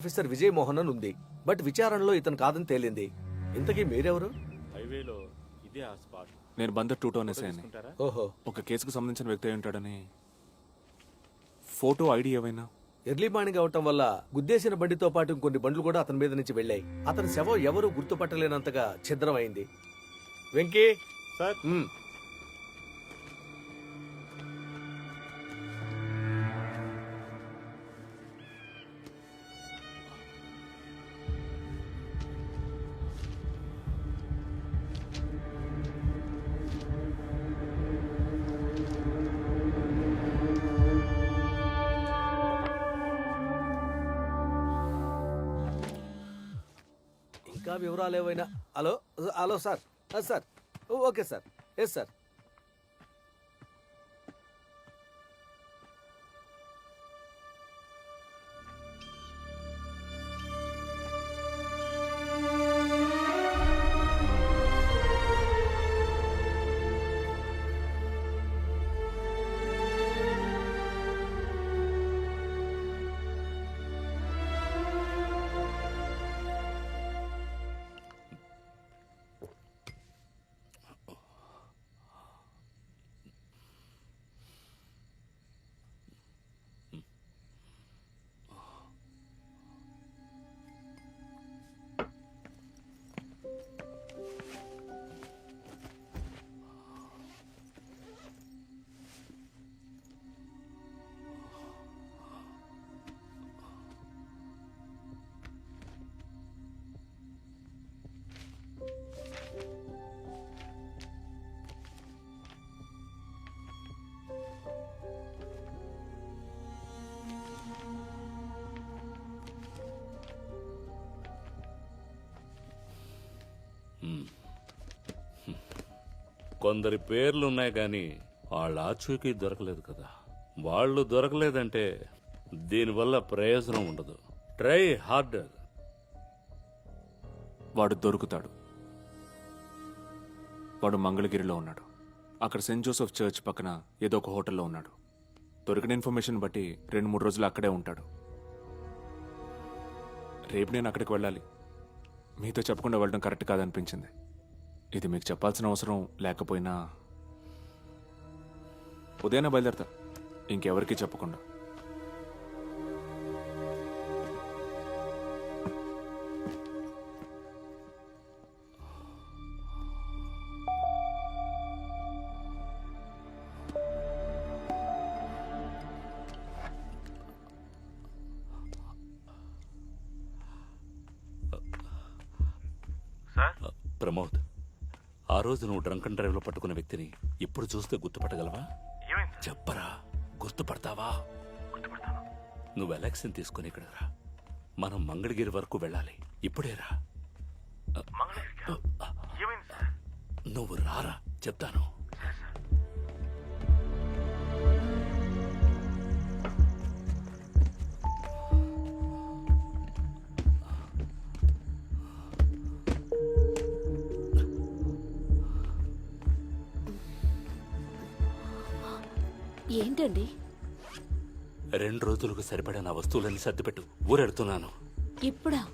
Officer Vijay Mohan అని ఉంది. But విచారణలో ఇతను కాదని తేలింది. ఇంతకీ మీరెవరు? హైవేలో ఇదే ఆ స్పాట్. నేను బందర్ టూ టౌన్ ఎస్ఐని తీసుకుంటారా? ఓహో. ఒక కేసుకు సంబంధించిన వ్యక్తి అయి ఉంటాడని. ఫోటో ఐడి ఏవైనా? ఎర్లీ మార్నింగ్ అవటం వల్ల గుద్దేసిన బండితో పాటు ఇంకొన్ని బండ్లు కూడా అతని మీద నుంచి వెళ్ళాయి. అతని శవం ఎవరు గుర్తుపట్టలేనంతగా ఛిద్రమైంది వెంకీ! సార్. ఇంకా వివరాలు ఏవైనా hello? Hello sir. Sir. Okay sir. Yes sir. కొందరి పేర్లు ఉన్నాయి కానీ వాళ్ళ ఆచూకీ దొరకలేదు కదా. వాళ్ళు దొరకలేదంటే దీనివల్ల ప్రయోజనం ఉండదు. ట్రై హార్డర్ వాడు దొరుకుతాడు. వాడు మంగళగిరిలో ఉన్నాడు. అక్కడ సెయింట్ జోసెఫ్ చర్చ్ పక్కన ఏదో ఒక హోటల్లో ఉన్నాడు. దొరికిన ఇన్ఫర్మేషన్ బట్టి రెండు మూడు రోజులు అక్కడే ఉంటాడు. రేపు నేను అక్కడికి వెళ్ళాలి. మీతో చెప్పకుండా వెళ్ళడం కరెక్ట్ కాదనిపించింది. ఇది మీకు చెప్పాల్సిన అవసరం లేకపోయినా ఉదయాన్నే బయలుదేరతా. ఇంకెవరికీ చెప్పకుండా. ప్రమోద్ ఆ రోజు నువ్వు డ్రంక్ అండ్ డ్రైవ్లో పట్టుకున్న వ్యక్తిని ఇప్పుడు చూస్తే గుర్తుపట్టగలవా? చెప్పరా గుర్తుపడతావా? నువ్వు ఎలక్షన్ తీసుకుని ఇక్కడ రా. మనం మంగళగిరి వరకు వెళ్ళాలి. ఇప్పుడే రా. నువ్వు రారా చెప్తాను. ఏంటండి? రెండు రోజులకు సరిపడా నా వస్తువులన్నీ సర్దిపెట్టు. ఊరెడుతున్నాను. ఇప్పుడా?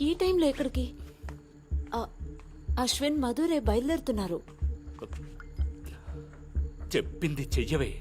ఈ టైంలో ఎక్కడికి? అశ్విన్ మధురే బయలుదేరుతున్నారు. చెప్పింది చెయ్యవే.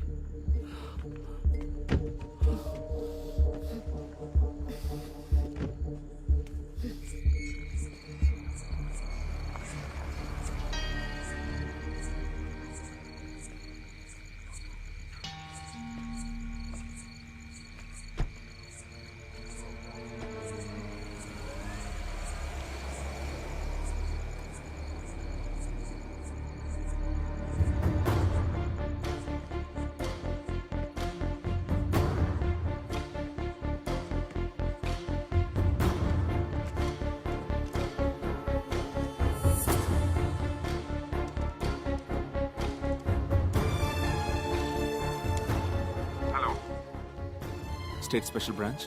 State special branch?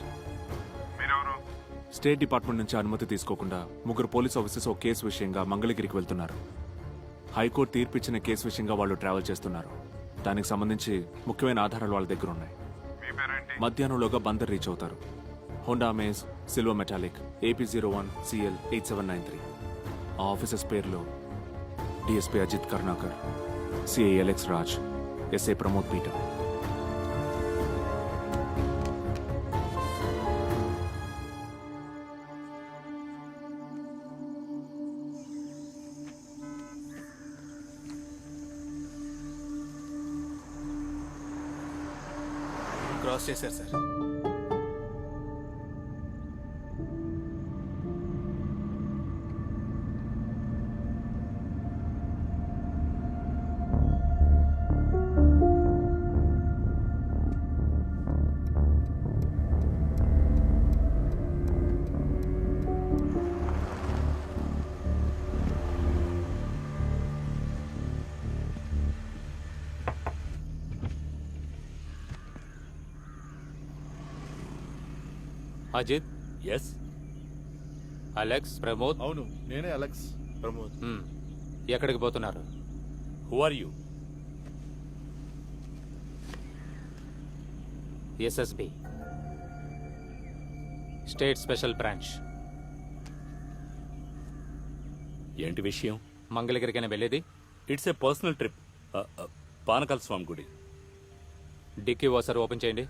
State department నుంచి అనుమతి తీసుకోకుండా ముగ్గురు పోలీస్ ఆఫీసర్స్ ఒక కేసు విషయంగా మంగళగిరికి వెళ్తున్నారు. హైకోర్టు తీర్పు ఇచ్చిన కేసు విషయంగా వాళ్ళు ట్రావెల్ చేస్తున్నారు. దానికి సంబంధించి ముఖ్యమైన ఆధారాలు వాళ్ళ దగ్గర ఉన్నాయి. మధ్యాహ్నంలోగా బందర్ రీచ్ అవుతారు. Honda Amaze silver metallic AP zero one CL eight seven nine three. ఆ ఆఫీసర్స్ పేర్లు DSP Ajit Karnakar CI Alex Raj SI Pramod Peter cross చేశారు sir. Ajit yes. Alex Pramod. అవును నేనే అలెక్స్ ప్రమోద్. మ్మ్. ఎక్కడికి పోతున్నారు? Who are you SSB. State special branch. ఏంటి విషయం? మంగళగిరికైనా వెళ్ళేది? It's a personal trip. Panakala Swamy గుడి. డిక్కీ ఓసారి ఓపెన్ చేయండి.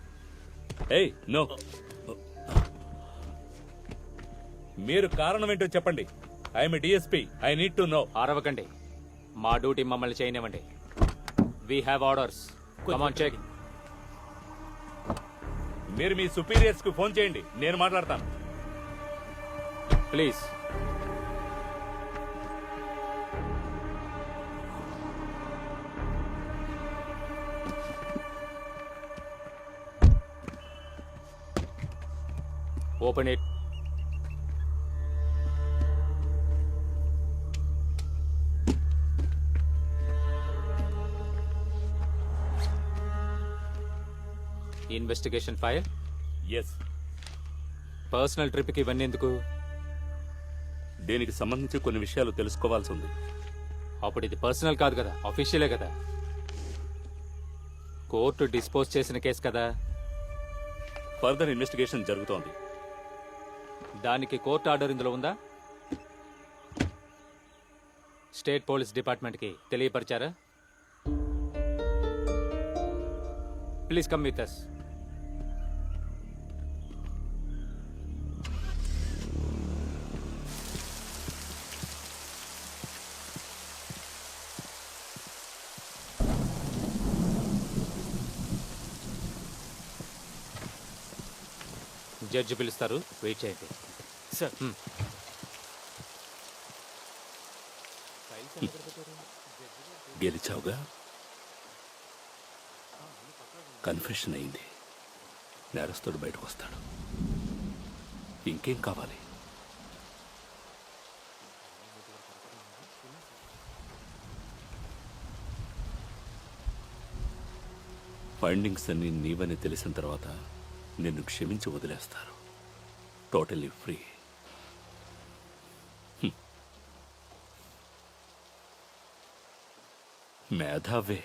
ఏయ్ నో. మీరు కారణం ఏంటో చెప్పండి. I'm DSP I need to know ఆరవకండి మా డ్యూటీ మమ్మల్ని చేయనివ్వండి. We have orders come on check మీరు మీ సుపీరియర్స్కు ఫోన్ చేయండి. నేను మాట్లాడతాను. Please open it investigation file? Yes personal ట్రిప్కి ఇవన్నీ ఎందుకు? దీనికి సంబంధించి కొన్ని విషయాలు తెలుసుకోవాల్సి ఉంది. అప్పుడు ఇది పర్సనల్ కాదు కదా అఫీషియలే కదా. కోర్టు డిస్పోజ్ చేసిన కేసు కదా. ఫర్దర్ ఇన్వెస్టిగేషన్ జరుగుతోంది. దానికి కోర్టు ఆర్డర్ ఇందులో ఉందా? స్టేట్ పోలీస్ డిపార్ట్మెంట్కి తెలియపరిచారా? Please come with us judge పిలుస్తారు. వెయిట్ చేయండి. సార్. గెలిచావుగా? కన్ఫెషన్ అయింది. నేరస్తుడు బయటకు వస్తాడు. ఇంకేం కావాలి? ఫైండింగ్స్ అన్ని నీవని తెలిసిన తర్వాత నిన్ను క్షమించి వదిలేస్తారు. టోటలీ ఫ్రీ మేధావే.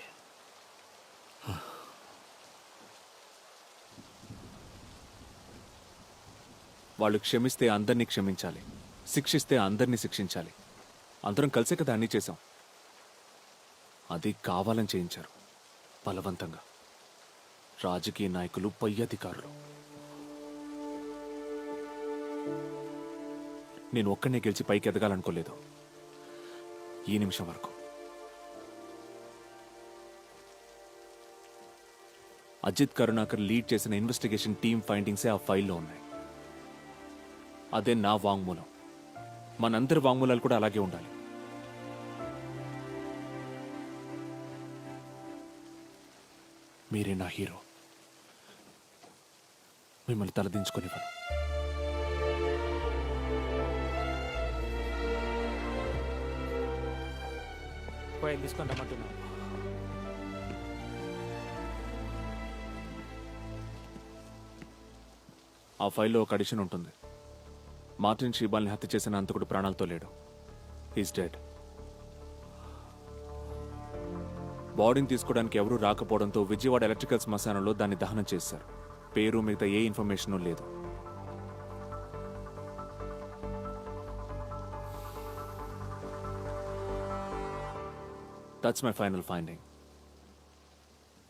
వాళ్ళు క్షమిస్తే అందరినీ క్షమించాలి. శిక్షిస్తే అందరినీ శిక్షించాలి. అందరం కలిసే కదా అన్నీ చేశాం. అది కావాలని చేయించారు. బలవంతంగా. రాజకీయ నాయకులు పై అధికారులు. నేను ఒక్కనే గెలిచి పైకి ఎదగాలనుకోలేదు. ఈ నిమిషం వరకు. అజిత్ కరుణాకర్ లీడ్ చేసిన ఇన్వెస్టిగేషన్ టీమ్ ఫైండింగ్సే ఆ ఫైల్లో ఉన్నాయి. అదే నా వాంగ్మూలం. మనందరి వాంగ్మూలాలు కూడా అలాగే ఉండాలి. మీరే నా హీరో. మిమ్మల్ని తలదించుకొనివ్వను. పోయి తీసుకొని రమ్మంటున్నాను ఆ ఫైల్లో ఒక అడిషన్ ఉంటుంది. మార్టిన్ షీబాల్ని హత్య చేసిన అంతకుడు ప్రాణాలతో లేడు. హీస్ డెడ్ బాడీని తీసుకోవడానికి ఎవరూ రాకపోవడంతో విజయవాడ ఎలక్ట్రికల్ శ్మశానంలో దాన్ని దహనం చేశారు. పేరు మిగతా ఏ ఇన్ఫర్మేషన్ లేదు. దట్స్ మై ఫైనల్ ఫైండింగ్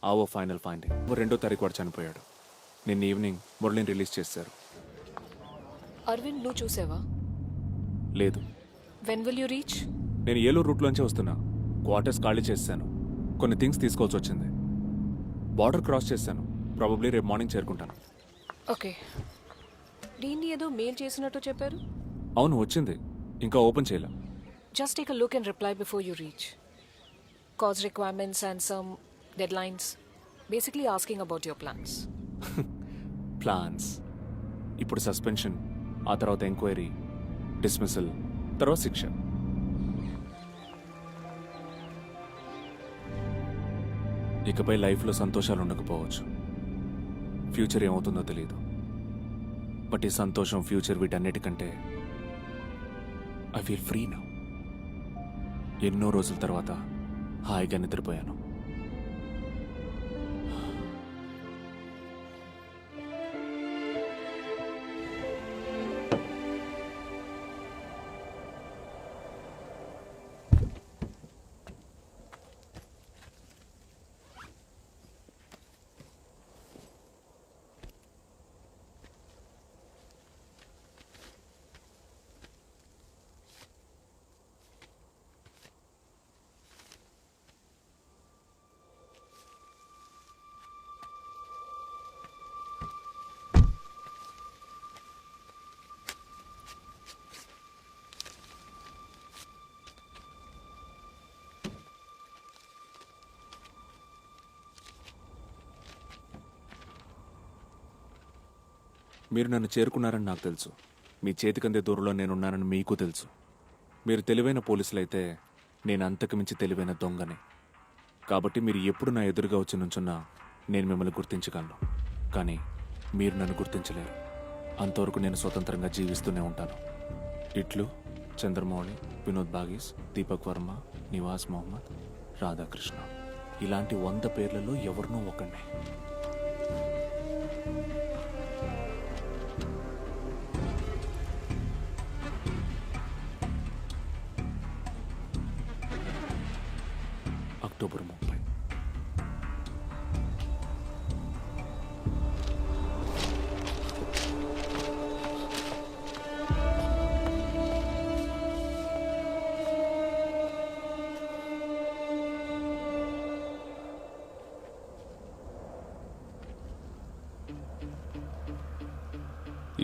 ఆవో ఫైనల్ ఫైండింగ్ రెండో తారీఖు వాడు చనిపోయాడు. నిన్న ఈవినింగ్ మురళిని రిలీజ్ చేశారు. అరవింద్ నువ్వు చూసావా? లేదు. వెన్ విల్ యూ రీచ్ నేను ఏలూరు రూట్లోంచే వస్తున్నా. క్వార్టర్స్ ఖాళీ చేశాను. కొన్ని థింగ్స్ తీసుకోవాల్సి వచ్చింది. బార్డర్ క్రాస్ చేశాను. ప్రాబబ్లీ రేపు మార్నింగ్ చేరుకుంటాను. ఓకే దీన్ని ఏదో మెయిల్ చేసినట్టు చెప్పారు? అవును వచ్చింది. ఇంకా ఓపెన్ చేయలే. Just take a look and reply before you reach cause requirements and some deadlines. Basically, basically asking your your plans plans ఇప్పుడు సస్పెన్షన్ ఆ తర్వాత ఎంక్వైరీ డిస్మిసల్ తర్వాత శిక్ష. ఇకపై లైఫ్లో సంతోషాలు ఉండకపోవచ్చు. ఫ్యూచర్ ఏమవుతుందో తెలియదు బట్ ఈ సంతోషం ఫ్యూచర్ వీటన్నిటికంటే ఐ ఫీల్ ఫ్రీ నా ఎన్నో రోజుల తర్వాత హాయిగా నిద్రపోయాను. మీరు నన్ను చేరుకున్నారని నాకు తెలుసు. మీ చేతికందే దూరంలో నేనున్నానని మీకు తెలుసు. మీరు తెలివైన పోలీసులైతే నేను అంతకు మించి తెలివైన దొంగని. కాబట్టి మీరు ఎప్పుడు నా ఎదురుగా వచ్చి నుంచున్నా నేను మిమ్మల్ని గుర్తించగలను. కానీ మీరు నన్ను గుర్తించలేరు. అంతవరకు నేను స్వతంత్రంగా జీవిస్తూనే ఉంటాను. ఇట్లు చంద్రమౌళి వినోద్ బాగీస్ దీపక్ వర్మ నివాస్ మొహమ్మద్ రాధాకృష్ణ. ఇలాంటి వంద పేర్లలో ఎవరినో ఒకడిని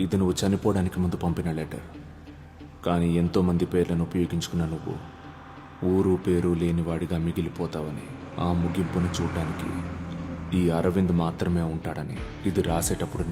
ఇది నువ్వు చనిపోవడానికి ముందు పంపిన లెటర్. కానీ ఎంతోమంది పేర్లను ఉపయోగించుకున్న నువ్వు ఊరు పేరు లేనివాడిగా మిగిలిపోతావని ఆ ముగింపును చూడడానికి ఈ అరవింద్ మాత్రమే ఉంటాడని ఇది రాసేటప్పుడు